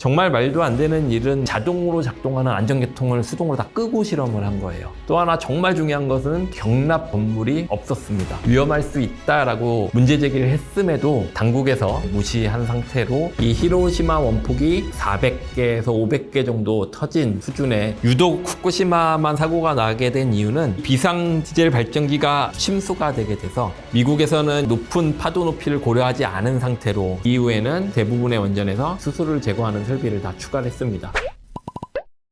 정말 말도 안 되는 일은 자동으로 작동하는 안전계통을 수동으로 다 끄고 실험을 한 거예요. 또 하나 정말 중요한 것은 경납 건물이 없었습니다. 위험할 수 있다라고 문제 제기를 했음에도 당국에서 무시한 상태로 이 히로시마 원폭이 400개에서 500개 정도 터진 수준의 유독 후쿠시마만 사고가 나게 된 이유는 비상 디젤 발전기가 침수가 되게 돼서 미국에서는 높은 파도 높이를 고려하지 않은 상태로 이후에는 대부분의 원전에서 수소를 제거하는 설비를 다 추가를 했습니다.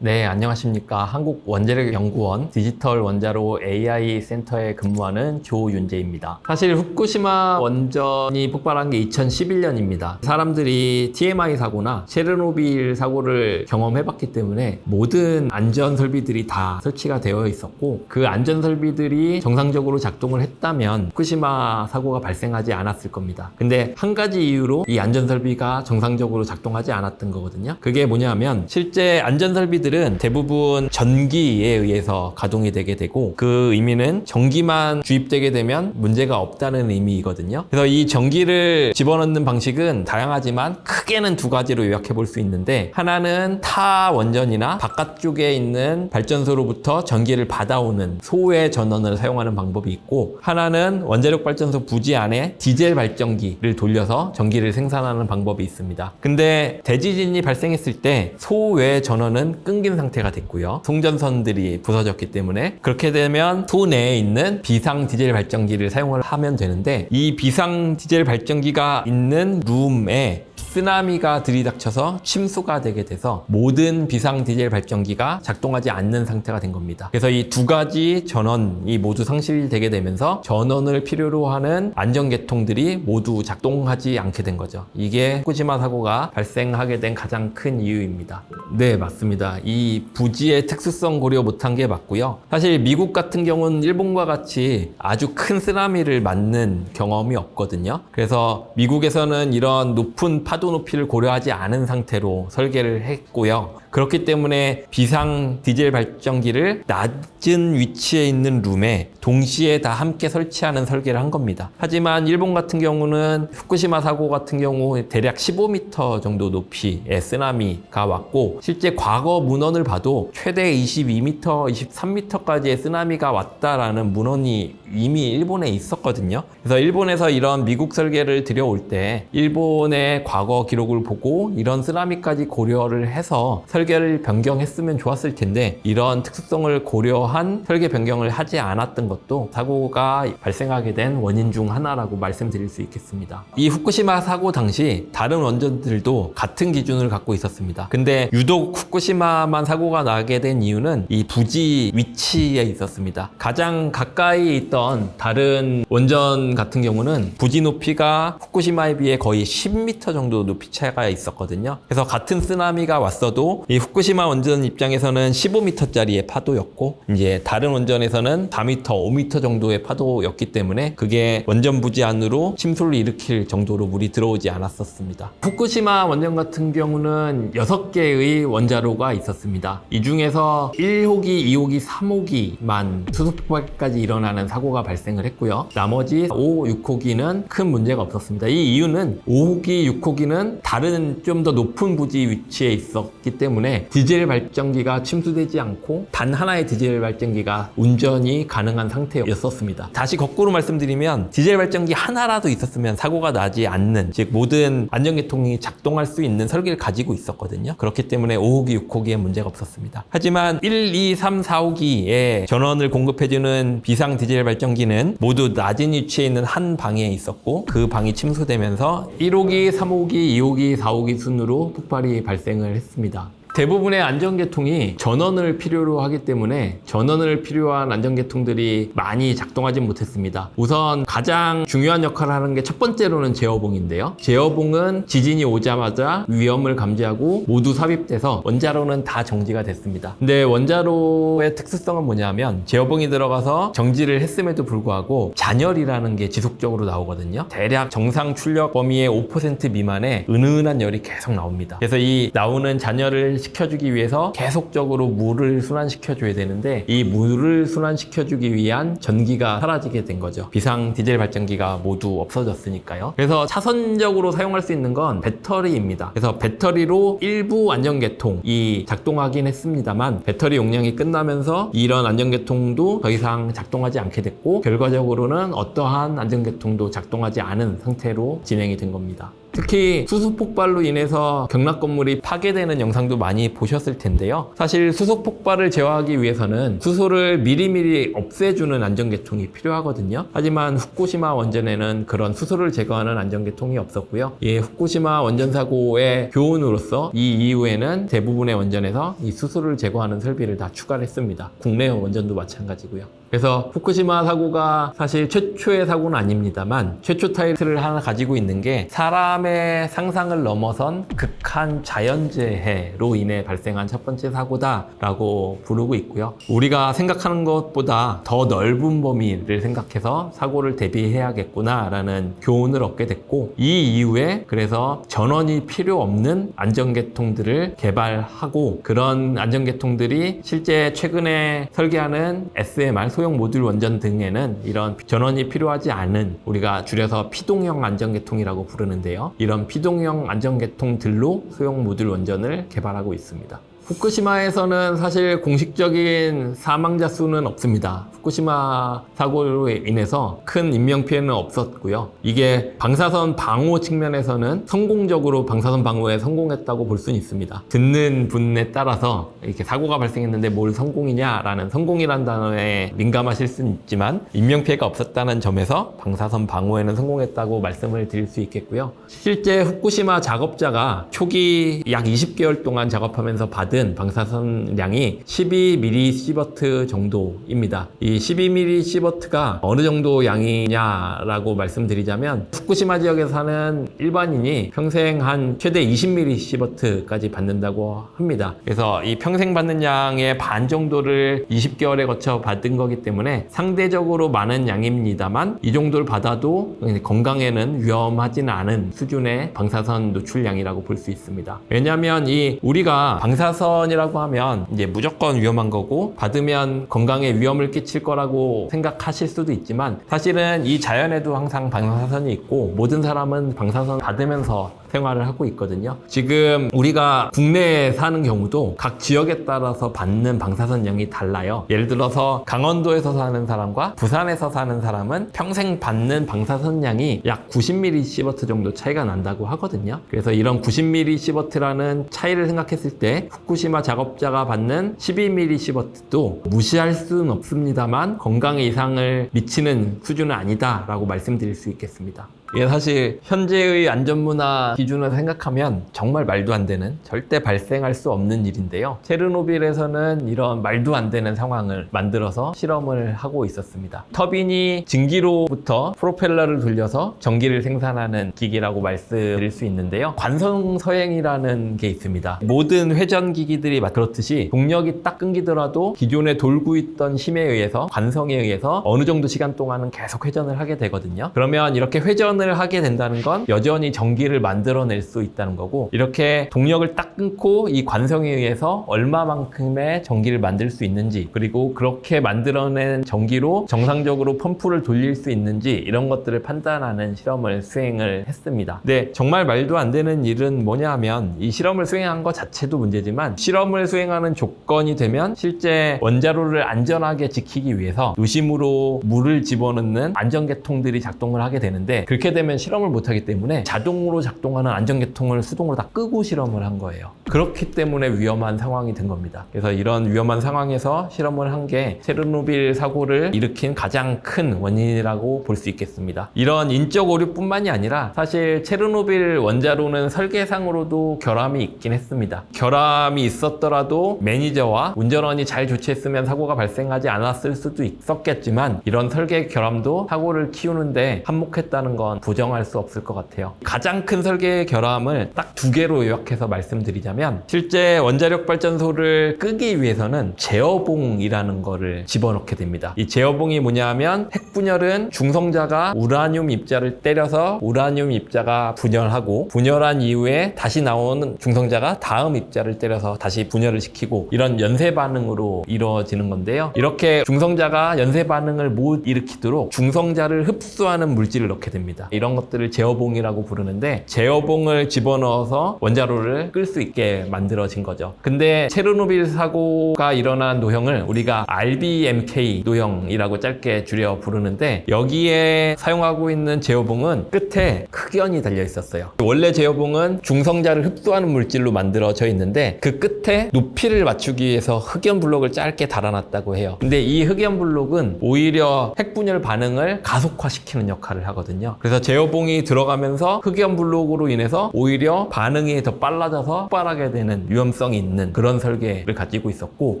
네, 안녕하십니까. 한국원자력연구원 디지털 원자로 AI 센터에 근무하는 조윤재입니다. 사실 후쿠시마 원전이 폭발한 게 2011년입니다. 사람들이 TMI 사고나 체르노빌 사고를 경험해봤기 때문에 모든 안전 설비들이 다 설치가 되어 있었고 그 안전 설비들이 정상적으로 작동을 했다면 후쿠시마 사고가 발생하지 않았을 겁니다. 근데 한 가지 이유로 이 안전 설비가 정상적으로 작동하지 않았던 거거든요. 그게 뭐냐면 실제 안전 설비들 은 대부분 전기에 의해서 가동이 되게 되고 그 의미는 전기만 주입되게 되면 문제가 없다는 의미이거든요. 그래서 이 전기를 집어넣는 방식은 다양하지만 크게는 두 가지로 요약해 볼 수 있는데 하나는 타 원전이나 바깥쪽에 있는 발전소로부터 전기를 받아오는 소외 전원을 사용하는 방법이 있고 하나는 원자력 발전소 부지 안에 디젤 발전기를 돌려서 전기를 생산하는 방법이 있습니다. 근데 대지진이 발생했을 때 소외 전원은 끊긴 상태가 됐고요. 송전선들이 부서졌기 때문에 그렇게 되면 소 내에 있는 비상 디젤 발전기를 사용을 하면 되는데 이 비상 디젤 발전기가 있는 룸에 쓰나미가 들이닥쳐서 침수가 되게 돼서 모든 비상 디젤 발전기가 작동하지 않는 상태가 된 겁니다. 그래서 이 두 가지 전원이 모두 상실되게 되면서 전원을 필요로 하는 안전계통들이 모두 작동하지 않게 된 거죠. 이게 후쿠시마 사고가 발생하게 된 가장 큰 이유입니다. 네, 맞습니다. 이 부지의 특수성 고려 못한 게 맞고요. 사실 미국 같은 경우는 일본과 같이 아주 큰 쓰나미를 맞는 경험이 없거든요. 그래서 미국에서는 이런 높은 파도 높이를 고려하지 않은 상태로 설계를 했고요. 그렇기 때문에 비상 디젤 발전기를 낮은 위치에 있는 룸에 동시에 다 함께 설치하는 설계를 한 겁니다. 하지만 일본 같은 경우는 후쿠시마 사고 같은 경우 대략 15m 정도 높이의 쓰나미가 왔고 실제 과거 문헌을 봐도 최대 22m, 23m까지의 쓰나미가 왔다라는 문헌이 이미 일본에 있었거든요. 그래서 일본에서 이런 미국 설계를 들여올 때 일본의 과거 기록을 보고 이런 쓰나미까지 고려를 해서 설계 를 변경했으면 좋았을 텐데 이런 특수성을 고려한 설계 변경을 하지 않았던 것도 사고가 발생하게 된 원인 중 하나라고 말씀드릴 수 있겠습니다. 이 후쿠시마 사고 당시 다른 원전들도 같은 기준을 갖고 있었습니다. 근데 유독 후쿠시마만 사고가 나게 된 이유는 이 부지 위치에 있었습니다. 가장 가까이 있던 다른 원전 같은 경우는 부지 높이가 후쿠시마에 비해 거의 10m 정도 높이 차이가 있었거든요. 그래서 같은 쓰나미가 왔어도 이 후쿠시마 원전 입장에서는 15m짜리의 파도였고 이제 다른 원전에서는 4m, 5m 정도의 파도였기 때문에 그게 원전 부지 안으로 침수를 일으킬 정도로 물이 들어오지 않았었습니다. 후쿠시마 원전 같은 경우는 6개의 원자로가 있었습니다. 이 중에서 1호기, 2호기, 3호기만 수소폭발까지 일어나는 사고가 발생을 했고요. 나머지 5, 6호기는 큰 문제가 없었습니다. 이 이유는 5호기, 6호기는 다른 좀 더 높은 부지 위치에 있었기 때문에 디젤 발전기가 침수되지 않고 단 하나의 디젤 발전기가 운전이 가능한 상태였었습니다. 다시 거꾸로 말씀드리면 디젤 발전기 하나라도 있었으면 사고가 나지 않는 즉 모든 안전계통이 작동할 수 있는 설계를 가지고 있었거든요. 그렇기 때문에 5호기, 6호기에 문제가 없었습니다. 하지만 1, 2, 3, 4호기에 전원을 공급해주는 비상 디젤 발전기는 모두 낮은 위치에 있는 한 방에 있었고 그 방이 침수되면서 1호기, 3호기, 2호기, 4호기 순으로 폭발이 발생을 했습니다. 대부분의 안전계통이 전원을 필요로 하기 때문에 전원을 필요한 안전계통들이 많이 작동하지 못했습니다. 우선 가장 중요한 역할을 하는 게 첫 번째로는 제어봉인데요. 제어봉은 지진이 오자마자 위험을 감지하고 모두 삽입돼서 원자로는 다 정지가 됐습니다. 근데 원자로의 특수성은 뭐냐면 제어봉이 들어가서 정지를 했음에도 불구하고 잔열이라는 게 지속적으로 나오거든요. 대략 정상 출력 범위의 5% 미만의 은은한 열이 계속 나옵니다. 그래서 이 나오는 잔열을 시켜주기 위해서 계속적으로 물을 순환시켜줘야 되는데 이 물을 순환시켜주기 위한 전기가 사라지게 된 거죠. 비상 디젤 발전기가 모두 없어졌으니까요. 그래서 차선적으로 사용할 수 있는 건 배터리입니다. 그래서 배터리로 일부 안전계통이 작동하긴 했습니다만 배터리 용량이 끝나면서 이런 안전계통도 더 이상 작동하지 않게 됐고 결과적으로는 어떠한 안전계통도 작동하지 않은 상태로 진행이 된 겁니다. 특히 수소 폭발로 인해서 경락 건물이 파괴되는 영상도 많이 보셨을 텐데요. 사실 수소 폭발을 제어하기 위해서는 수소를 미리미리 없애주는 안전계통이 필요하거든요. 하지만 후쿠시마 원전에는 그런 수소를 제거하는 안전계통이 없었고요. 이 후쿠시마 원전 사고의 교훈으로서 이 이후에는 대부분의 원전에서 이 수소를 제거하는 설비를 다 추가를 했습니다. 국내 원전도 마찬가지고요. 그래서 후쿠시마 사고가 사실 최초의 사고는 아닙니다만 최초 타이틀을 하나 가지고 있는 게 사람의 상상을 넘어선 극한 자연재해로 인해 발생한 첫 번째 사고다라고 부르고 있고요. 우리가 생각하는 것보다 더 넓은 범위를 생각해서 사고를 대비해야겠구나라는 교훈을 얻게 됐고 이 이후에 그래서 전원이 필요 없는 안전계통들을 개발하고 그런 안전계통들이 실제 최근에 설계하는 SMR 소형 모듈 원전 등에는 이런 전원이 필요하지 않은 우리가 줄여서 피동형 안전계통이라고 부르는데요. 이런 피동형 안전계통들로 소형 모듈 원전을 개발하고 있습니다. 후쿠시마에서는 사실 공식적인 사망자 수는 없습니다. 후쿠시마 사고로 인해서 큰 인명 피해는 없었고요. 이게 방사선 방호 측면에서는 성공적으로 방사선 방호에 성공했다고 볼 수는 있습니다. 듣는 분에 따라서 이렇게 사고가 발생했는데 뭘 성공이냐라는 성공이란 단어에 민감하실 수는 있지만 인명 피해가 없었다는 점에서 방사선 방호에는 성공했다고 말씀을 드릴 수 있겠고요. 실제 후쿠시마 작업자가 초기 약 20개월 동안 작업하면서 받은 방사선량이 12mSv 정도입니다. 이 12mSv가 어느 정도 양이냐라고 말씀드리자면 후쿠시마 지역에 사는 일반인이 평생 한 최대 20mSv까지 받는다고 합니다. 그래서 이 평생 받는 양의 반 정도를 20개월에 거쳐 받은 거기 때문에 상대적으로 많은 양입니다만 이 정도를 받아도 건강에는 위험하지는 않은 수준의 방사선 노출량이라고 볼 수 있습니다. 왜냐하면 이 우리가 방사선 이라고 하면 이제 무조건 위험한 거고 받으면 건강에 위험을 끼칠 거라고 생각하실 수도 있지만 사실은 이 자연에도 항상 방사선이 있고 모든 사람은 방사선 받으면서 생활을 하고 있거든요. 지금 우리가 국내에 사는 경우도 각 지역에 따라서 받는 방사선량이 달라요. 예를 들어서 강원도에서 사는 사람과 부산에서 사는 사람은 평생 받는 방사선량이 약 90mSv 정도 차이가 난다고 하거든요. 그래서 이런 90mSv라는 차이를 생각했을 때 후쿠시마 작업자가 받는 12mSv도 무시할 수는 없습니다만 건강에 이상을 미치는 수준은 아니다라고 말씀드릴 수 있겠습니다. 이게 사실 현재의 안전문화 기준을 생각하면 정말 말도 안 되는 절대 발생할 수 없는 일인데요. 체르노빌에서는 이런 말도 안 되는 상황을 만들어서 실험을 하고 있었습니다. 터빈이 증기로부터 프로펠러를 돌려서 전기를 생산하는 기기라고 말씀드릴 수 있는데요. 관성 서행이라는 게 있습니다. 모든 회전 기기들이 그렇듯이 동력이 딱 끊기더라도 기존에 돌고 있던 힘에 의해서 관성에 의해서 어느 정도 시간 동안은 계속 회전을 하게 되거든요. 그러면 이렇게 회전을 하게 된다는 건 여전히 전기를 만들어낼 수 있다는 거고 이렇게 동력을 딱 끊고 이 관성에 의해서 얼마만큼의 전기를 만들 수 있는지 그리고 그렇게 만들어낸 전기로 정상적으로 펌프를 돌릴 수 있는지 이런 것들을 판단하는 실험을 수행을 했습니다. 근데 정말 말도 안 되는 일은 뭐냐 하면 이 실험을 수행한 것 자체도 문제지만 실험을 수행하는 조건이 되면 실제 원자로를 안전하게 지키기 위해서 노심으로 물을 집어넣는 안전계통들이 작동을 하게 되는데 그렇게 되면 실험을 못하기 때문에 자동으로 작동하는 안전계통을 수동으로 다 끄고 실험을 한 거예요. 그렇기 때문에 위험한 상황이 된 겁니다. 그래서 이런 위험한 상황에서 실험을 한 게 체르노빌 사고를 일으킨 가장 큰 원인이라고 볼 수 있겠습니다. 이런 인적 오류뿐만이 아니라 사실 체르노빌 원자로는 설계상으로도 결함이 있긴 했습니다. 결함이 있었더라도 매니저와 운전원이 잘 조치했으면 사고가 발생하지 않았을 수도 있었겠지만 이런 설계 결함도 사고를 키우는데 한몫했다는 건 부정할 수 없을 것 같아요. 가장 큰 설계 결함을 딱 두 개로 요약해서 말씀드리자면 실제 원자력 발전소를 끄기 위해서는 제어봉이라는 거를 집어넣게 됩니다. 이 제어봉이 뭐냐면 핵분열은 중성자가 우라늄 입자를 때려서 우라늄 입자가 분열하고 분열한 이후에 다시 나오는 중성자가 다음 입자를 때려서 다시 분열을 시키고 이런 연쇄 반응으로 이루어지는 건데요. 이렇게 중성자가 연쇄 반응을 못 일으키도록 중성자를 흡수하는 물질을 넣게 됩니다. 이런 것들을 제어봉이라고 부르는데 제어봉을 집어넣어서 원자로를 끌 수 있게 만들어진 거죠. 근데 체르노빌 사고가 일어난 노형을 우리가 RBMK 노형이라고 짧게 줄여 부르는데 여기에 사용하고 있는 제어봉은 끝에 흑연이 달려 있었어요. 원래 제어봉은 중성자를 흡수하는 물질로 만들어져 있는데 그 끝에 높이를 맞추기 위해서 흑연 블록을 짧게 달아놨다고 해요. 근데 이 흑연 블록은 오히려 핵분열 반응을 가속화시키는 역할을 하거든요. 그래서 제어봉이 들어가면서 흑연 블록으로 인해서 오히려 반응이 더 빨라져서 폭발하게 되는 위험성이 있는 그런 설계를 가지고 있었고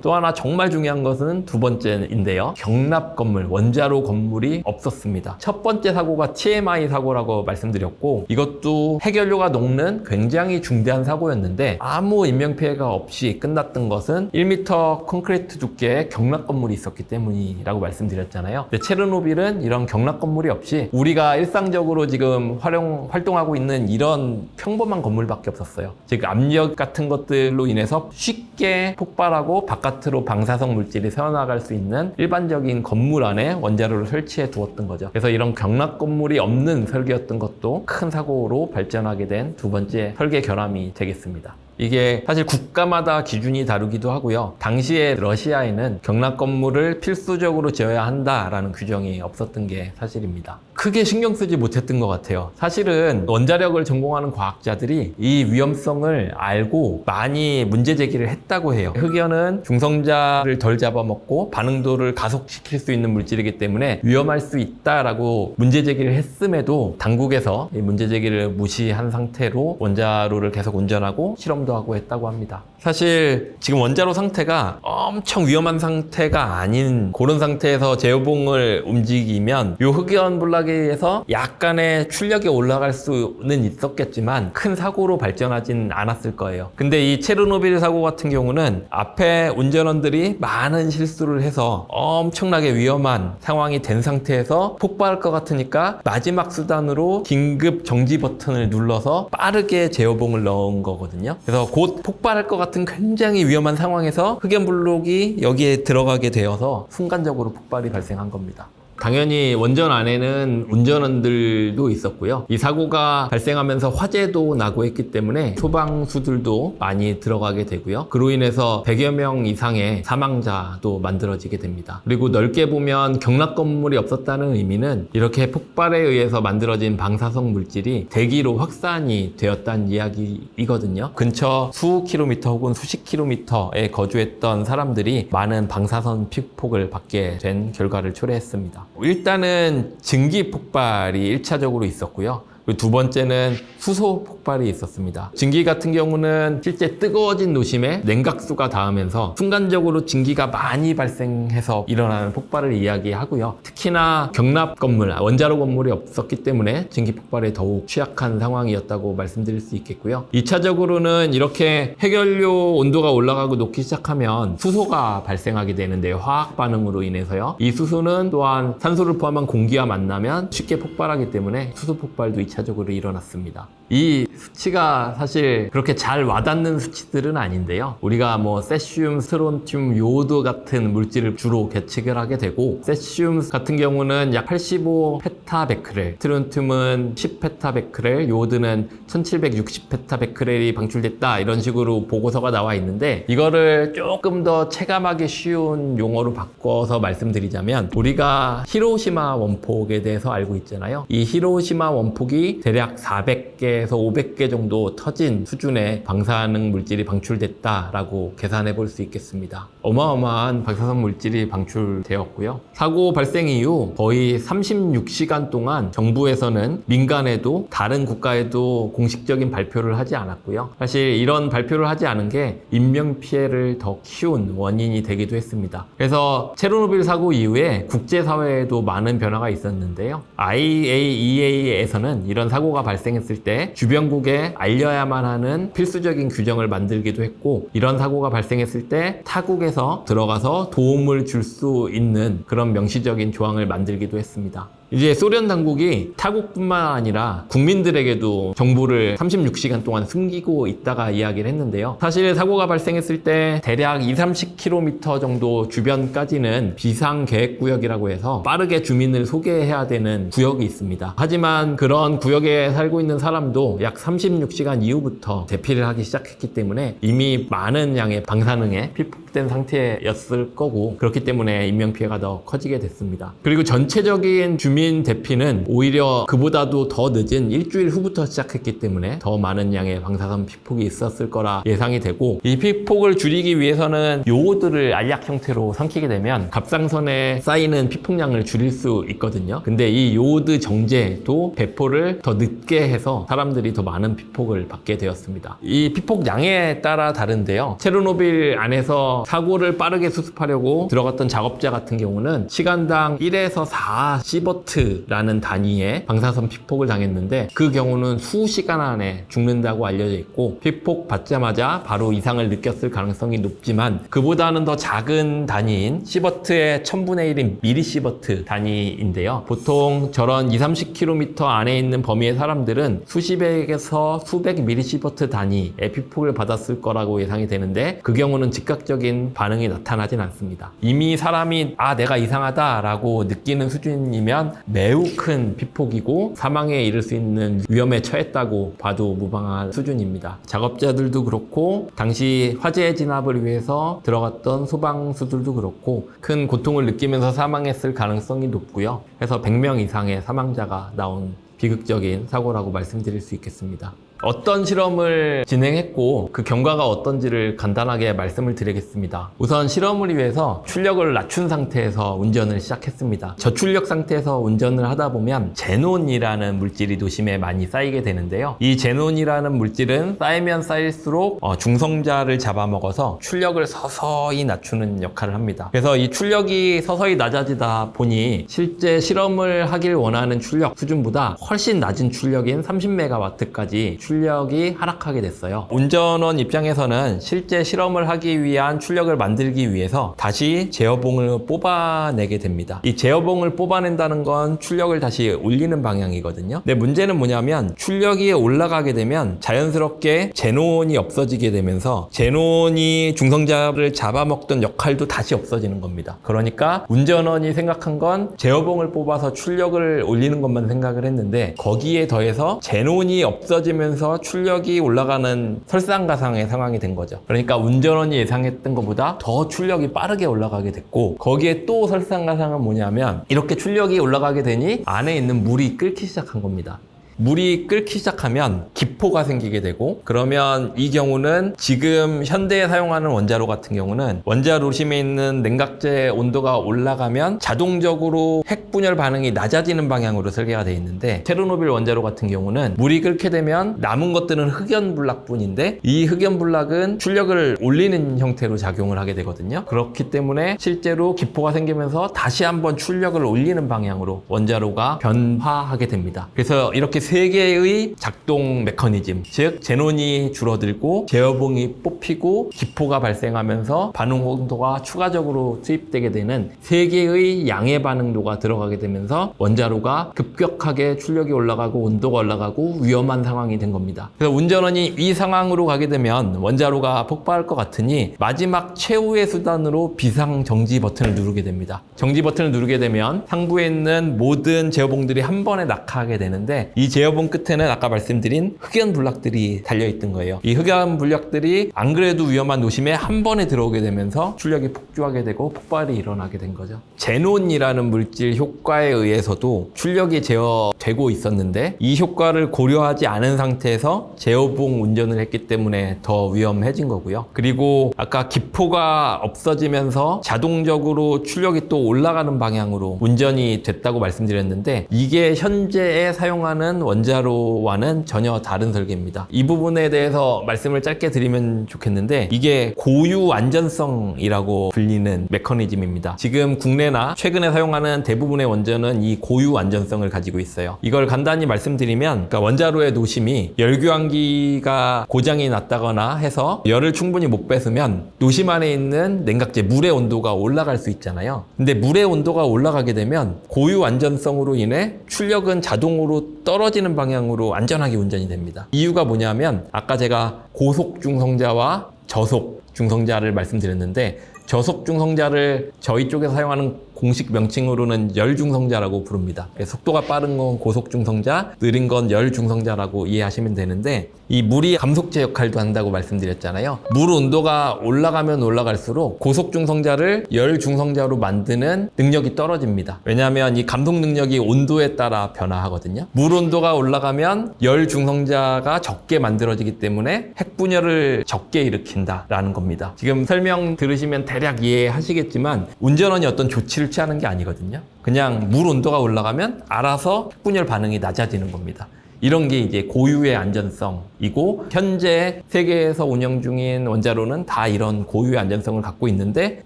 또 하나 정말 중요한 것은 두 번째인데요. 경납 건물, 원자로 건물이 없었습니다. 첫 번째 사고가 TMI 사고라고 말씀드렸고 이것도 해결료가 녹는 굉장히 중대한 사고였는데 아무 인명피해가 없이 끝났던 것은 1m 콘크리트 두께의 경납 건물이 있었기 때문이라고 말씀드렸잖아요. 근데 체르노빌은 이런 경납 건물이 없이 우리가 일상적으로 지금 활용, 활동하고 있는 이런 평범한 건물밖에 없었어요. 즉 압력 같은 것들로 인해서 쉽게 폭발하고 바깥으로 방사성 물질이 새어나갈 수 있는 일반적인 건물 안에 원자로를 설치해 두었던 거죠. 그래서 이런 경납 건물이 없는 설계였던 것도 큰 사고로 발전하게 된 두 번째 설계 결함이 되겠습니다. 이게 사실 국가마다 기준이 다르기도 하고요. 당시에 러시아에는 경납 건물을 필수적으로 지어야 한다라는 규정이 없었던 게 사실입니다. 크게 신경 쓰지 못했던 것 같아요. 사실은 원자력을 전공하는 과학자들이 이 위험성을 알고 많이 문제 제기를 했다고 해요. 흑연은 중성자를 덜 잡아먹고 반응도를 가속시킬 수 있는 물질이기 때문에 위험할 수 있다라고 문제 제기를 했음에도 당국에서 이 문제 제기를 무시한 상태로 원자로를 계속 운전하고 실험 실험도 하고 했다고 합니다. 사실 지금 원자로 상태가 엄청 위험한 상태가 아닌 그런 상태에서 제어봉을 움직이면 요 흑연 블락 에서 약간의 출력이 올라갈 수는 있었겠지만 큰 사고로 발전하진 않았을 거예요. 근데 이 체르노빌 사고 같은 경우는 앞에 운전원들이 많은 실수를 해서 엄청나게 위험한 상황이 된 상태에서 폭발할 것 같으니까 마지막 수단으로 긴급 정지 버튼을 눌러서 빠르게 제어봉을 넣은 거거든요. 그래서 곧 폭발할 것 같은 굉장히 위험한 상황에서 흑연 블록이 여기에 들어가게 되어서 순간적으로 폭발이 발생한 겁니다. 당연히 원전 안에는 운전원들도 있었고요. 이 사고가 발생하면서 화재도 나고 했기 때문에 소방수들도 많이 들어가게 되고요. 그로 인해서 100여 명 이상의 사망자도 만들어지게 됩니다. 그리고 넓게 보면 경락 건물이 없었다는 의미는 이렇게 폭발에 의해서 만들어진 방사성 물질이 대기로 확산이 되었다는 이야기이거든요. 근처 수 킬로미터 혹은 수십 킬로미터에 거주했던 사람들이 많은 방사선 피폭을 받게 된 결과를 초래했습니다. 일단은 증기 폭발이 1차적으로 있었고요. 두 번째는 수소 폭발이 있었습니다. 증기 같은 경우는 실제 뜨거워진 노심에 냉각수가 닿으면서 순간적으로 증기가 많이 발생해서 일어나는 폭발을 이야기하고요. 특히나 경납 건물, 원자로 건물이 없었기 때문에 증기 폭발에 더욱 취약한 상황이었다고 말씀드릴 수 있겠고요. 2차적으로는 이렇게 해결료 온도가 올라가고 녹기 시작하면 수소가 발생하게 되는데요. 화학 반응으로 인해서요. 이 수소는 또한 산소를 포함한 공기와 만나면 쉽게 폭발하기 때문에 수소 폭발도 2차 적으로 일어났습니다. 이 수치가 사실 그렇게 잘 와닿는 수치들은 아닌데요. 우리가 뭐 세슘, 스트론튬, 요오드 같은 물질을 주로 계측을 하게 되고 세슘 같은 경우는 약 85 페타베크렐, 스트론튬은 10 페타베크렐, 요오드는 1760 페타베크렐이 방출됐다 이런 식으로 보고서가 나와 있는데 이거를 조금 더 체감하기 쉬운 용어로 바꿔서 말씀드리자면 우리가 히로시마 원폭에 대해서 알고 있잖아요. 이 히로시마 원폭이 대략 400개 400개에서 500개 정도 터진 수준의 방사능 물질이 방출됐다라고 계산해 볼 수 있겠습니다. 어마어마한 방사선 물질이 방출되었고요. 사고 발생 이후 거의 36시간 동안 정부에서는 민간에도 다른 국가에도 공식적인 발표를 하지 않았고요. 사실 이런 발표를 하지 않은 게 인명 피해를 더 키운 원인이 되기도 했습니다. 그래서 체르노빌 사고 이후에 국제사회에도 많은 변화가 있었는데요. IAEA에서는 이런 사고가 발생했을 때 주변국에 알려야만 하는 필수적인 규정을 만들기도 했고 이런 사고가 발생했을 때 타국에서 들어가서 도움을 줄 수 있는 그런 명시적인 조항을 만들기도 했습니다. 이제 소련 당국이 타국뿐만 아니라 국민들에게도 정보를 36시간 동안 숨기고 있다가 이야기를 했는데요. 사실 사고가 발생했을 때 대략 2, 30km 정도 주변까지는 비상 계획 구역이라고 해서 빠르게 주민을 소개해야 되는 구역이 있습니다. 하지만 그런 구역에 살고 있는 사람도 약 36시간 이후부터 대피를 하기 시작했기 때문에 이미 많은 양의 방사능에 피폭 된 상태였을 거고 그렇기 때문에 인명피해가 더 커지게 됐습니다. 그리고 전체적인 주민 대피는 오히려 그보다도 더 늦은 일주일 후부터 시작했기 때문에 더 많은 양의 방사선 피폭이 있었을 거라 예상이 되고 이 피폭을 줄이기 위해서는 요오드를 알약 형태로 삼키게 되면 갑상선에 쌓이는 피폭량을 줄일 수 있거든요. 근데 이 요오드 정제도 배포를 더 늦게 해서 사람들이 더 많은 피폭을 받게 되었습니다. 이 피폭 양에 따라 다른데요. 체르노빌 안에서 사고를 빠르게 수습하려고 들어갔던 작업자 같은 경우는 시간당 1에서 4 시버트라는 단위의 방사선 피폭을 당했는데 그 경우는 수시간 안에 죽는다고 알려져 있고 피폭 받자마자 바로 이상을 느꼈을 가능성이 높지만 그보다는 더 작은 단위인 시버트의 1000분의 1인 미리시버트 단위인데요. 보통 저런 2, 30km 안에 있는 범위의 사람들은 수십에서 수백 미리시버트 단위의 피폭을 받았을 거라고 예상이 되는데 그 경우는 즉각적인 반응이 나타나진 않습니다. 이미 사람이 아 내가 이상하다라고 느끼는 수준이면 매우 큰 피폭이고 사망에 이를 수 있는 위험에 처했다고 봐도 무방한 수준입니다. 작업자들도 그렇고 당시 화재 진압을 위해서 들어갔던 소방수들도 그렇고 큰 고통을 느끼면서 사망했을 가능성이 높고요. 그래서 100명 이상의 사망자가 나온 비극적인 사고라고 말씀드릴 수 있겠습니다. 어떤 실험을 진행했고 그 경과가 어떤지를 간단하게 말씀을 드리겠습니다. 우선 실험을 위해서 출력을 낮춘 상태에서 운전을 시작했습니다. 저출력 상태에서 운전을 하다 보면 제논이라는 물질이 도심에 많이 쌓이게 되는데요. 이 제논이라는 물질은 쌓이면 쌓일수록 어, 중성자를 잡아먹어서 출력을 서서히 낮추는 역할을 합니다. 그래서 이 출력이 서서히 낮아지다 보니 실제 실험을 하길 원하는 출력 수준보다 훨씬 낮은 출력인 30메가와트까지 출력 이 하락하게 됐어요. 운전원 입장에서는 실제 실험을 하기 위한 출력을 만들기 위해서 다시 제어봉을 뽑아내게 됩니다. 이 제어봉을 뽑아낸다는 건 출력을 다시 올리는 방향이거든요. 근데 문제는 뭐냐면 출력이 올라가게 되면 자연스럽게 제논이 없어지게 되면서 제논이 중성자를 잡아먹던 역할도 다시 없어지는 겁니다. 그러니까 운전원이 생각한 건 제어봉을 뽑아서 출력을 올리는 것만 생각을 했는데 거기에 더해서 제논이 없어지면서 출력이 올라가는 설상가상의 상황이 된 거죠. 그러니까 운전원이 예상했던 것보다 더 출력이 빠르게 올라가게 됐고 거기에 또 설상가상은 뭐냐면 이렇게 출력이 올라가게 되니 안에 있는 물이 끓기 시작한 겁니다. 물이 끓기 시작하면 기포가 생기게 되고 그러면 이 경우는 지금 현대에 사용하는 원자로 같은 경우는 원자로 심에 있는 냉각제 온도가 올라가면 자동적으로 핵 분열 반응이 낮아지는 방향으로 설계가 되어 있는데 체르노빌 원자로 같은 경우는 물이 끓게 되면 남은 것들은 흑연불락뿐인데 이 흑연불락은 출력을 올리는 형태로 작용을 하게 되거든요. 그렇기 때문에 실제로 기포가 생기면서 다시 한번 출력을 올리는 방향으로 원자로가 변화하게 됩니다. 그래서 이렇게 세 개의 작동 메커니즘, 즉 제논이 줄어들고 제어봉이 뽑히고 기포가 발생하면서 반응 온도가 추가적으로 투입되게 되는 세 개의 양의 반응도가 들어가게 되면서 원자로가 급격하게 출력이 올라가고 온도가 올라가고 위험한 상황이 된 겁니다. 그래서 운전원이 이 상황으로 가게 되면 원자로가 폭발할 것 같으니 마지막 최후의 수단으로 비상 정지 버튼을 누르게 됩니다. 정지 버튼을 누르게 되면 상부에 있는 모든 제어봉들이 한 번에 낙하하게 되는데 이 제어봉 끝에는 아까 말씀드린 흑연 불락들이 달려있던 거예요. 이 흑연 불락들이 안 그래도 위험한 노심에 한 번에 들어오게 되면서 출력이 폭주하게 되고 폭발이 일어나게 된 거죠. 제논이라는 물질 효과에 의해서도 출력이 제어되는 되고 있었는데 이 효과를 고려하지 않은 상태에서 제어봉 운전을 했기 때문에 더 위험해진 거고요. 그리고 아까 기포가 없어지면서 자동적으로 출력이 또 올라가는 방향으로 운전이 됐다고 말씀드렸는데 이게 현재에 사용하는 원자로와는 전혀 다른 설계입니다. 이 부분에 대해서 말씀을 짧게 드리면 좋겠는데 이게 고유 안전성이라고 불리는 메커니즘입니다. 지금 국내나 최근에 사용하는 대부분의 원전은 이 고유 안전성을 가지고 있어요. 이걸 간단히 말씀드리면 그러니까 원자로의 노심이 열교환기가 고장이 났다거나 해서 열을 충분히 못 뺏으면 노심 안에 있는 냉각제 물의 온도가 올라갈 수 있잖아요. 근데 물의 온도가 올라가게 되면 고유 안전성으로 인해 출력은 자동으로 떨어지 는 방향으로 안전하게 운전이 됩니다. 이유가 뭐냐면 아까 제가 고속 중성자와 저속 중성자를 말씀드렸는데 저속 중성자를 저희 쪽에서 사용하는 공식 명칭으로는 열 중성자라고 부릅니다. 속도가 빠른 건 고속 중성자, 느린 건 열 중성자라고 이해하시면 되는데 이 물이 감속제 역할도 한다고 말씀드렸잖아요. 물 온도가 올라가면 올라갈수록 고속 중성자를 열 중성자로 만드는 능력이 떨어집니다. 왜냐하면 이 감속 능력이 온도에 따라 변화하거든요. 물 온도가 올라가면 열 중성자가 적게 만들어지기 때문에 핵분열을 적게 일으킨다라는 겁니다. 지금 설명 들으시면 대략 이해하시겠지만 운전원이 어떤 조치를 취하는 게 아니거든요. 그냥 물 온도가 올라가면 알아서 핵분열 반응이 낮아지는 겁니다. 이런 게 이제 고유의 안전성이고 현재 세계에서 운영 중인 원자로는 다 이런 고유의 안전성을 갖고 있는데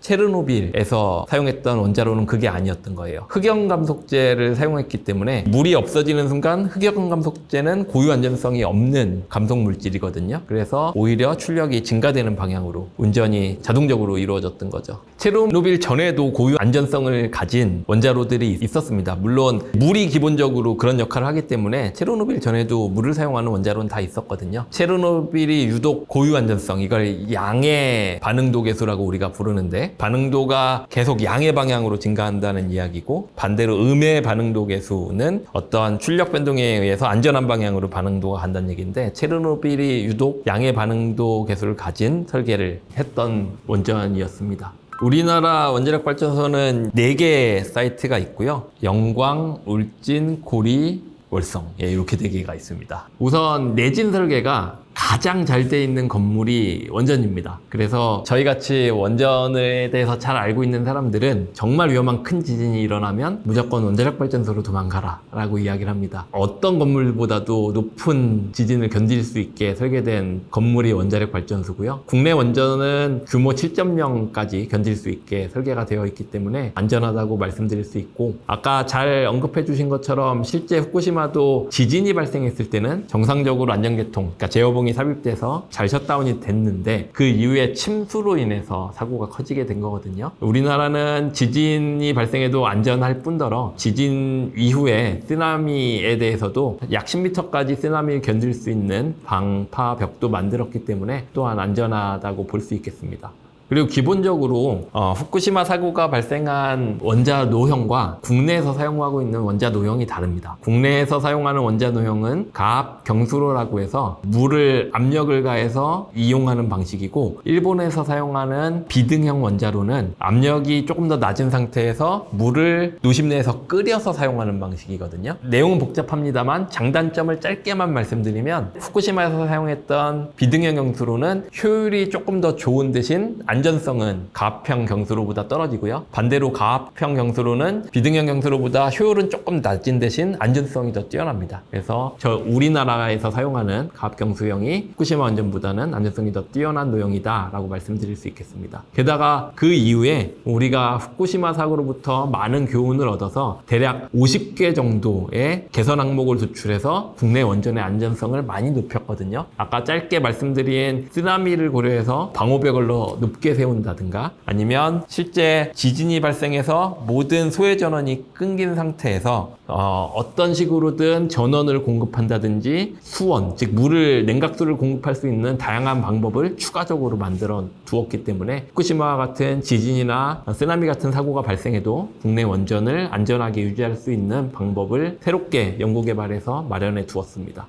체르노빌에서 사용했던 원자로는 그게 아니었던 거예요. 흑연 감속제를 사용했기 때문에 물이 없어지는 순간 흑연 감속제는 고유 안전성이 없는 감속 물질이거든요. 그래서 오히려 출력이 증가되는 방향으로 운전이 자동적으로 이루어졌던 거죠. 체르노빌 전에도 고유 안전성을 가진 원자로들이 있었습니다. 물론 물이 기본적으로 그런 역할을 하기 때문에 체르노빌 전 에도 물을 사용하는 원자로는 다 있었거든요. 체르노빌이 유독 고유 안전성, 이걸 양의 반응도 계수라고 우리가 부르는데 반응도가 계속 양의 방향으로 증가한다는 이야기고 반대로 음의 반응도 계수는 어떠한 출력 변동에 의해서 안전한 방향으로 반응도가 간다는 얘기인데 체르노빌이 유독 양의 반응도 계수를 가진 설계를 했던 원전이었습니다. 우리나라 원자력 발전소는 4개 사이트가 있고요. 영광, 울진, 고리, 월성 예, 이렇게 네 개가 있습니다. 우선 내진 설계가 가장 잘 돼 있는 건물이 원전입니다. 그래서 저희 같이 원전에 대해서 잘 알고 있는 사람들은 정말 위험한 큰 지진이 일어나면 무조건 원자력 발전소로 도망가라 라고 이야기를 합니다. 어떤 건물보다도 높은 지진을 견딜 수 있게 설계된 건물이 원자력 발전소고요. 국내 원전은 규모 7.0까지 견딜 수 있게 설계가 되어 있기 때문에 안전하다고 말씀드릴 수 있고 아까 잘 언급해 주신 것처럼 실제 후쿠시마도 지진이 발생했을 때는 정상적으로 안전계통, 그러니까 제어봉 이 삽입돼서 잘 셧다운이 됐는데 그 이후에 침수로 인해서 사고가 커지게 된 거거든요. 우리나라는 지진이 발생해도 안전할 뿐더러 지진 이후에 쓰나미에 대해서도 약 10m까지 쓰나미를 견딜 수 있는 방파 벽도 만들었기 때문에 또한 안전하다고 볼 수 있겠습니다. 그리고 기본적으로 어, 후쿠시마 사고가 발생한 원자 노형과 국내에서 사용하고 있는 원자 노형이 다릅니다. 국내에서 사용하는 원자 노형은 가압 경수로라고 해서 물을 압력을 가해서 이용하는 방식이고 일본에서 사용하는 비등형 원자로는 압력이 조금 더 낮은 상태에서 물을 노심 내에서 끓여서 사용하는 방식이거든요. 내용은 복잡합니다만 장단점을 짧게만 말씀드리면 후쿠시마에서 사용했던 비등형 경수로는 효율이 조금 더 좋은 대신 안 전성은 가압형 경수로보다 떨어지고요. 반대로 가압형 경수로는 비등형 경수로보다 효율은 조금 낮은 대신 안전성이 더 뛰어납니다. 그래서 저 우리나라에서 사용하는 가압 경수형이 후쿠시마 원전보다는 안전성이 더 뛰어난 노형이다 라고 말씀드릴 수 있겠습니다. 게다가 그 이후에 우리가 후쿠시마 사고로부터 많은 교훈을 얻어서 대략 50개 정도의 개선 항목을 도출해서 국내 원전의 안전성을 많이 높였거든요. 아까 짧게 말씀드린 쓰나미를 고려해서 방호벽을 높게 세운다든가 아니면 실제 지진이 발생해서 모든 소해 전원이 끊긴 상태에서 어, 떤 식으로든 전원을 공급한다든지 수원 즉 물을 냉각수를 공급할 수 있는 다양한 방법을 추가적으로 만들어 두었기 때문에 후쿠시마와 같은 지진이나 쓰나미 같은 사고가 발생해도 국내 원전을 안전하게 유지할 수 있는 방법을 새롭게 연구 개발해서 마련해 두었습니다.